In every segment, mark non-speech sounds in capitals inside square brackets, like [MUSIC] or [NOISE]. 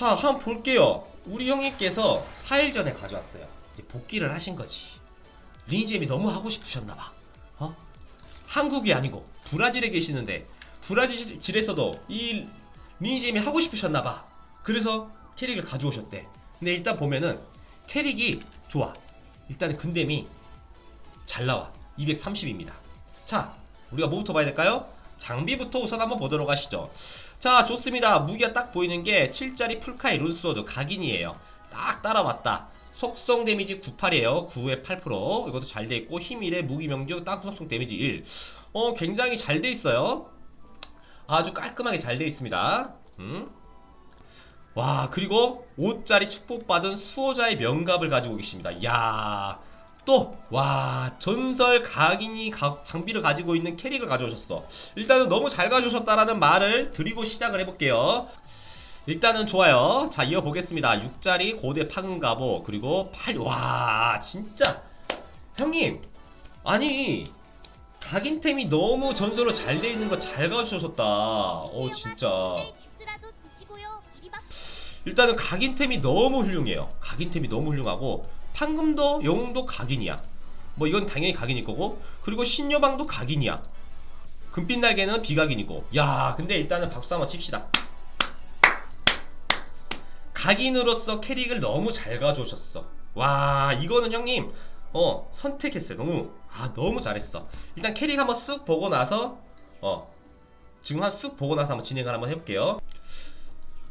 자, 한번 볼게요. 우리 형님께서 4일 전에 가져왔어요. 이제 복귀를 하신 거지. 리니지엠이 너무 하고 싶으셨나봐. 어? 한국이 아니고 브라질에 계시는데 브라질에서도 이 리니지엠이 하고 싶으셨나봐. 그래서 캐릭을 가져오셨대. 근데 일단 보면은 캐릭이 좋아. 일단은 근댐이 잘 나와. 230입니다. 자, 우리가 뭐부터 봐야 될까요? 장비부터 우선 한번 보도록 하시죠. 자, 좋습니다. 무기가 딱 보이는 게 7짜리 풀카이 룬스워드 각인이에요. 딱 따라왔다. 속성 데미지 98이에요. 9에 8%. 이것도 잘 돼 있고 힘 1에 무기 명중 딱 속성 데미지 1. 어, 굉장히 잘 돼 있어요. 아주 깔끔하게 잘 돼 있습니다. 음? 와, 그리고 5짜리 축복받은 수호자의 명갑을 가지고 계십니다. 야 또, 와, 전설 각인이 가- 장비를 가지고 있는 캐릭을 가져오셨어. 일단은 너무 잘 가져오셨다라는 말을 드리고 시작을 해볼게요. 일단은 좋아요. 자, 이어보겠습니다. 6짜리 고대 파근가보, 그리고 8, 와, 진짜. 형님, 아니, 각인템이 너무 전설로 잘 돼 있는 거 잘 가져오셨다. 어, 진짜. 일단은 각인템이 너무 훌륭해요. 각인템이 너무 훌륭하고 판금도 영웅도 각인이야. 뭐 이건 당연히 각인일 거고 그리고 신여방도 각인이야. 금빛 날개는 비각인이고 야 근데 일단은 박수 한번 칩시다. 각인으로서 캐릭을 너무 잘 가져오셨어. 와 이거는 형님 어 선택했어요. 너무 아 너무 잘했어. 일단 캐릭 한번 쓱 보고 나서 어 지금 한 쓱 보고 나서 한번 진행을 한번 해볼게요.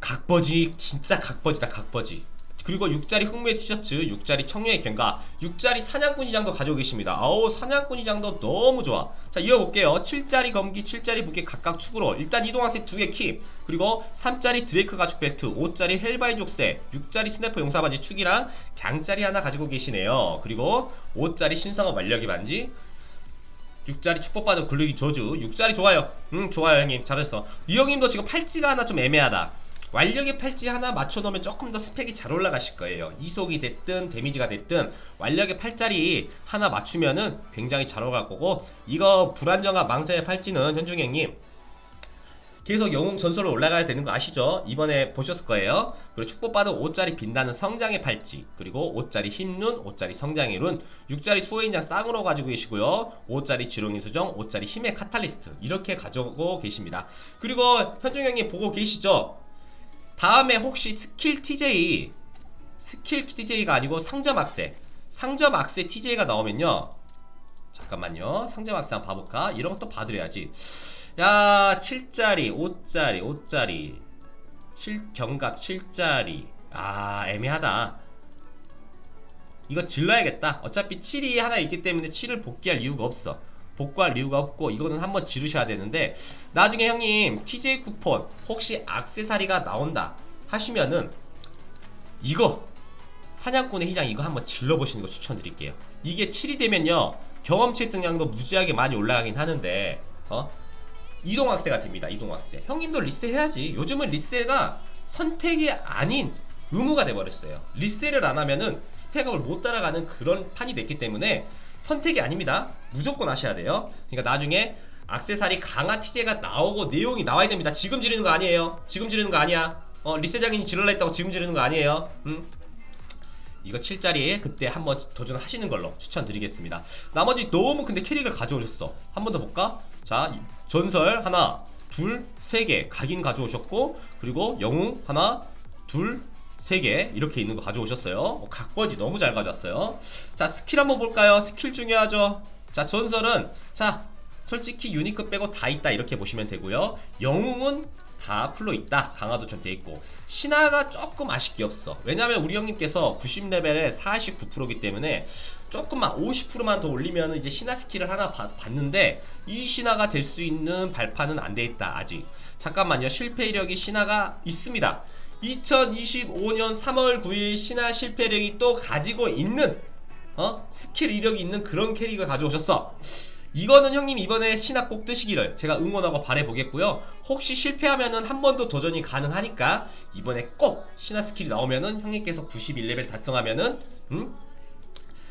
각버지 진짜 각버지다 각버지. 그리고 6짜리 흑무의 티셔츠 6짜리 청룡의 견가 6짜리 사냥꾼이장도 가지고 계십니다. 아우 사냥꾼이장도 너무 좋아. 자 이어볼게요. 7짜리 검기 7짜리 무게 각각 축으로. 일단 이동학생 2개 킵. 그리고 3짜리 드레이크 가죽 벨트 5짜리 헬바인 족쇄 6짜리 스네퍼 용사반지 축이랑 강짜리 하나 가지고 계시네요. 그리고 5짜리 신성한 완력의 반지 6짜리 축복받은 굴르기 저주. 6짜리 좋아요. 음 좋아요 형님. 잘했어. 이 형님도 지금 팔찌가 하나 좀 애매하다 완력의 팔찌 하나 맞춰놓으면 조금 더 스펙이 잘 올라가실 거예요 이속이 됐든 데미지가 됐든 완력의 팔짜리 하나 맞추면은 굉장히 잘 올라갈 거고 이거 불안정한 망자의 팔찌는 현중 형님 계속 영웅 전설로 올라가야 되는 거 아시죠? 이번에 보셨을 거예요. 그리고 축복받은 5짜리 빛나는 성장의 팔찌, 그리고 5짜리 힘룬, 5짜리 성장의 룬, 6짜리 수호인장 쌍으로 가지고 계시고요. 5짜리 지렁이 수정, 5짜리 힘의 카탈리스트 이렇게 가지고 계십니다. 그리고 현중 형님 보고 계시죠? 다음에 혹시 스킬 TJ, 스킬 TJ가 아니고 상점 악세, 상점 악세 TJ가 나오면요. 잠깐만요. 상점 악세 한번 봐볼까? 이런 것도 봐드려야지. 야 7짜리 5짜리 5짜리 7 경갑 7짜리 아 애매하다 이거 질러야겠다 어차피 7이 하나 있기 때문에 7을 복귀할 이유가 없어 복구할 이유가 없고 이거는 한번 지르셔야 되는데 나중에 형님 TJ 쿠폰 혹시 악세사리가 나온다 하시면은 이거 사냥꾼의 희장 이거 한번 질러보시는 거 추천드릴게요 이게 7이 되면요 경험치 등량도 무지하게 많이 올라가긴 하는데 어 이동학세가 됩니다. 이동학세. 형님도 리세 해야지. 요즘은 리세가 선택이 아닌 의무가 돼버렸어요. 리세를 안 하면은 스펙업을 못 따라가는 그런 판이 됐기 때문에 선택이 아닙니다. 무조건 하셔야 돼요. 그러니까 나중에 악세사리 강화 티제가 나오고 내용이 나와야 됩니다. 지금 지르는 거 아니에요. 지금 지르는 거 아니야. 어, 리세장인이 지르려 했다고 지금 지르는 거 아니에요. 음? 이거 7짜리 그때 한번 도전하시는 걸로 추천드리겠습니다. 나머지 너무 근데 캐릭을 가져오셨어. 한 번 더 볼까? 자, 이- 전설 하나, 둘, 세 개 각인 가져오셨고 그리고 영웅 하나, 둘, 세개 이렇게 있는 거 가져오셨어요. 어, 각버지 너무 잘 가져왔어요. 자, 스킬 한번 볼까요? 스킬 중요하죠. 자, 전설은 자, 솔직히 유니크 빼고 다 있다 이렇게 보시면 되고요. 영웅은 다 풀로 있다. 강화도 좀 돼 있고 신화가 조금 아쉽게 없어. 왜냐면 우리 형님께서 90레벨에 49%이기 때문에 조금만 50%만 더 올리면 이제 신화 스킬을 하나 받, 받는데 이 신화가 될 수 있는 발판은 안 돼 있다 아직. 잠깐만요. 실패 이력이 신화가 있습니다. 2025년 3월 9일 신화 실패력이 또 가지고 있는 어? 스킬 이력이 있는 그런 캐릭을 가져오셨어. 이거는 형님 이번에 신화 꼭 뜨시기를 제가 응원하고 바래보겠고요. 혹시 실패하면은 한 번 더 도전이 가능하니까 이번에 꼭 신화 스킬이 나오면은 형님께서 91레벨 달성하면은 음?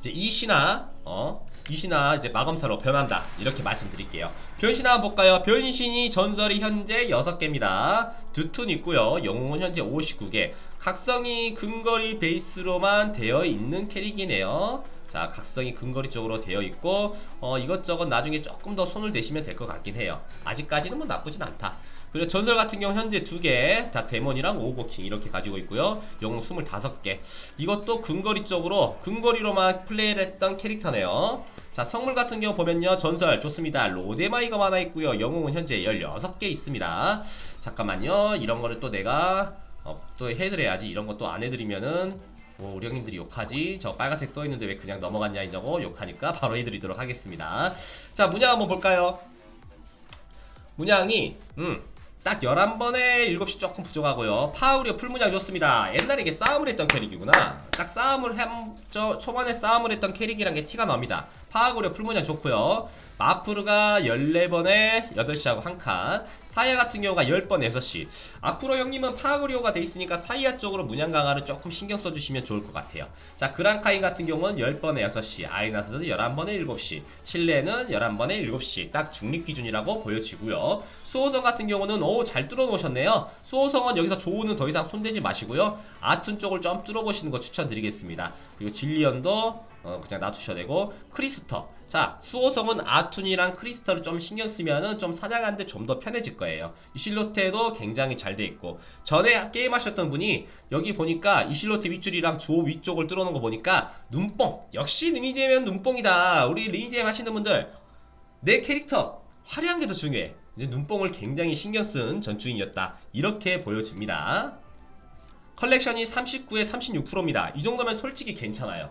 이제 이 신화 어 이 신화 이제 마검사로 변한다. 이렇게 말씀드릴게요. 변신 한번 볼까요? 변신이 전설이 현재 6개입니다. 두툰 있고요. 영웅은 현재 59개. 각성이 근거리 베이스로만 되어 있는 캐릭이네요. 자 각성이 근거리 쪽으로 되어 있고 어, 이것저것 나중에 조금 더 손을 대시면 될 것 같긴 해요. 아직까지는 뭐 나쁘진 않다 그리고 전설 같은 경우 현재 두개다 데몬이랑 오버킹 이렇게 가지고 있고요. 영웅 25개. 이것도 근거리 쪽으로 근거리로만 플레이를 했던 캐릭터네요. 자 성물 같은 경우 보면요. 전설 좋습니다. 로데마이가 하나 있고요. 영웅은 현재 16개 있습니다. 잠깐만요. 이런 거를 또 내가 어, 또 해드려야지. 이런 것도 안 해드리면은 뭐 우리 형님들이 욕하지. 저 빨간색 떠있는데 왜 그냥 넘어갔냐 이러고 욕하니까 [LAUGHS] 바로 해드리도록 하겠습니다. 자 문양 한번 볼까요? 문양이 음 딱 11번에 7시 조금 부족하고요. 파우리어 풀문양 좋습니다. 옛날에 이게 싸움을 했던 캐릭이구나 딱 싸움을 한, 저, 초반에 싸움을 했던 캐릭이란 게 티가 납니다. 파우리어 풀문양 좋고요. 마프르가 14번에 8시하고 1칸. 사이아 같은 경우가 10번 6시. 앞으로 형님은 파그리오가 돼 있으니까 사이아 쪽으로 문양 강화를 조금 신경 써주시면 좋을 것 같아요. 자 그랑카인 같은 경우는 10번에 6시. 아이나스는 11번에 7시. 실내는 11번에 7시. 딱 중립 기준이라고 보여지고요. 수호성 같은 경우는 오 잘 뚫어 놓으셨네요. 수호성은 여기서 조우는 더 이상 손대지 마시고요. 아툰 쪽을 좀 뚫어 보시는 거 추천 드리겠습니다. 그리고 진리언도 어, 그냥 놔두셔야 되고 크리스터. 자 수호성은 아툰이랑 크리스터를 좀 신경 쓰면은 좀 사냥하는데 좀 더 편해질 거예요. 이실로테도 굉장히 잘 돼 있고. 전에 게임 하셨던 분이 여기 보니까 이실로테 윗줄이랑 조 위쪽을 뚫어놓은 거 보니까 눈뽕. 역시 리니지면 눈뽕이다. 우리 리니지엠 하시는 분들 내 캐릭터 화려한 게 더 중요해. 눈뽕을 굉장히 신경 쓴 전주인이었다. 이렇게 보여집니다 컬렉션이 39에 36%입니다. 이 정도면 솔직히 괜찮아요.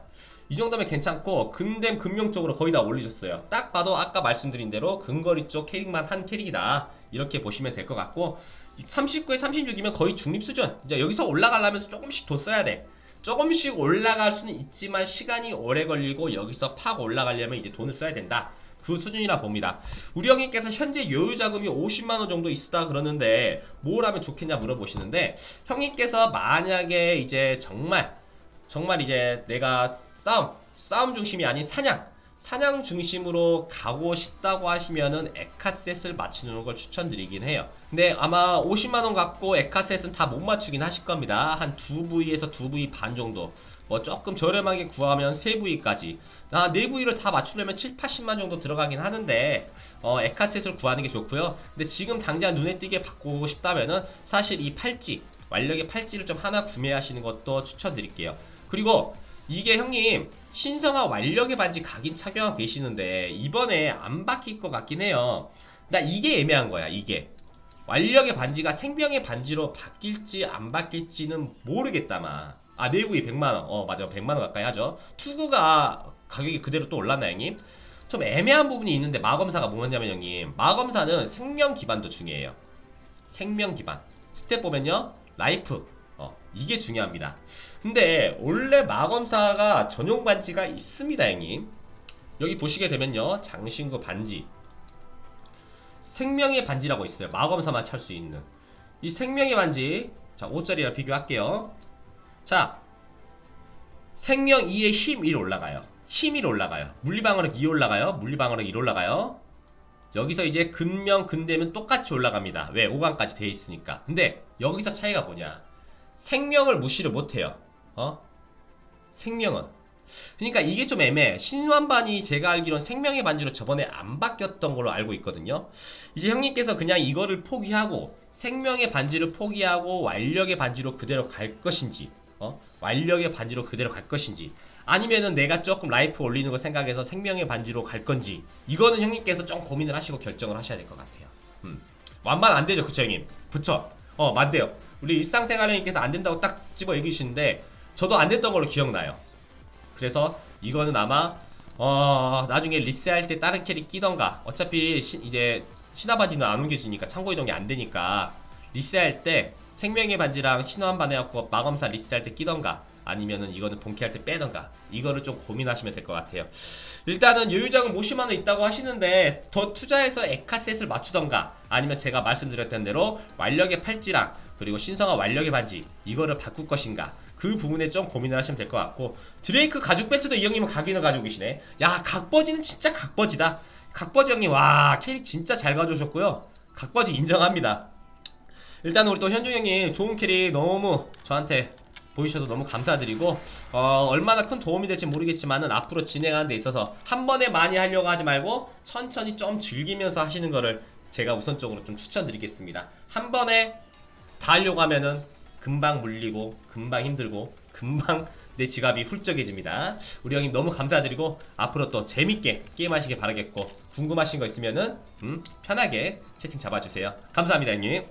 이 정도면 괜찮고 근댐 금융 쪽으로 거의 다 올리셨어요. 딱 봐도 아까 말씀드린 대로 근거리 쪽 캐릭만 한 캐릭이다. 이렇게 보시면 될 것 같고 39에 36이면 거의 중립 수준. 이제 여기서 올라가려면 조금씩 더 써야 돼. 조금씩 올라갈 수는 있지만 시간이 오래 걸리고 여기서 팍 올라가려면 이제 돈을 써야 된다. 그 수준이라 봅니다. 우리 형님께서 현재 여유 자금이 50만 원 정도 있다 그러는데 뭘 하면 좋겠냐 물어보시는데 형님께서 만약에 이제 정말 정말 이제 내가 싸움 싸움 중심이 아닌 사냥 사냥 중심으로 가고 싶다고 하시면은 에카셋을 맞추는 걸 추천드리긴 해요. 근데 아마 50만 원 갖고 에카셋은 다 못 맞추긴 하실 겁니다. 한 두 부위에서 두 부위 반 정도. 뭐 조금 저렴하게 구하면 세 부위까지. 아, 네 부위를 다 맞추려면 7, 80만 정도 들어가긴 하는데 어, 에카셋을 구하는 게 좋고요. 근데 지금 당장 눈에 띄게 바꾸고 싶다면은 사실 이 팔찌 완력의 팔찌를 좀 하나 구매하시는 것도 추천드릴게요. 그리고 이게 형님 신성화 완력의 반지 각인 착용하고 계시는데 이번에 안 바뀔 것 같긴 해요. 나 이게 애매한 거야 이게. 완력의 반지가 생명의 반지로 바뀔지 안 바뀔지는 모르겠다마. 아 내부이 100만원 어 맞아 100만원 가까이 하죠 투구가 가격이 그대로 또 올랐나 형님? 좀 애매한 부분이 있는데 마검사가 뭐냐면 형님 마검사는 생명 기반도 중요해요 생명 기반 스텝 보면요 라이프 어 이게 중요합니다. 근데 원래 마검사가 전용 반지가 있습니다 형님. 여기 보시게 되면요. 장신구 반지. 생명의 반지라고 있어요. 마검사만 찰 수 있는. 이 생명의 반지. 자 5짜리랑 비교할게요. 자 생명 2에 힘1 올라가요. 힘 1 올라가요. 물리방어력 2 올라가요. 물리방어력 1 올라가요. 여기서 이제 근명 근대면 똑같이 올라갑니다. 왜? 5강까지 돼 있으니까. 근데 여기서 차이가 뭐냐 생명을 무시를 못해요. 어? 생명은. 그러니까 이게 좀 애매해. 신환반이 제가 알기론 생명의 반지로 저번에 안 바뀌었던 걸로 알고 있거든요. 이제 형님께서 그냥 이거를 포기하고 생명의 반지를 포기하고 완력의 반지로 그대로 갈 것인지 어? 완력의 반지로 그대로 갈 것인지 아니면은 내가 조금 라이프 올리는 걸 생각해서 생명의 반지로 갈 건지 이거는 형님께서 좀 고민을 하시고 결정을 하셔야 될 것 같아요. 음. 완반 안 되죠 그쵸 형님? 그쵸 어 맞대요 우리 일상생활 형님께서 안 된다고 딱 집어 얘기시는데 저도 안 됐던 걸로 기억나요. 그래서 이거는 아마 어 나중에 리스할 때 다른 캐릭 끼던가 어차피 시- 이제 신화반지는 안 옮겨지니까 창고 이동이 안 되니까 리스할 때 생명의 반지랑 신화 한반 해갖고 마검사 리스할 때 끼던가 아니면은 이거는 본캐할 때 빼던가 이거를 좀 고민하시면 될 것 같아요. 일단은 여유자금 50만원 있다고 하시는데 더 투자해서 에카셋을 맞추던가 아니면 제가 말씀드렸던 대로 완력의 팔찌랑 그리고 신성화 완력의 반지 이거를 바꿀 것인가? 그 부분에 좀 고민을 하시면 될 것 같고 드레이크 가죽 벨트도 이 형님은 각인을 가지고 계시네. 야 각버지는 진짜 각버지다. 각버지 형님 와 캐릭 진짜 잘 가져오셨고요. 각버지 인정합니다. 일단 우리 또 현중 형님 좋은 캐릭 너무 저한테 보이셔서 너무 감사드리고 어, 얼마나 큰 도움이 될지 모르겠지만은 앞으로 진행하는 데 있어서 한 번에 많이 하려고 하지 말고 천천히 좀 즐기면서 하시는 거를 제가 우선적으로 좀 추천드리겠습니다. 한 번에 다 하려고 하면은 금방 물리고 금방 힘들고 금방 [LAUGHS] 내 지갑이 훌쩍해집니다. 우리 형님 너무 감사드리고 앞으로 또 재밌게 게임하시길 바라겠고 궁금하신 거 있으면은 음, 편하게 채팅 잡아주세요. 감사합니다 형님.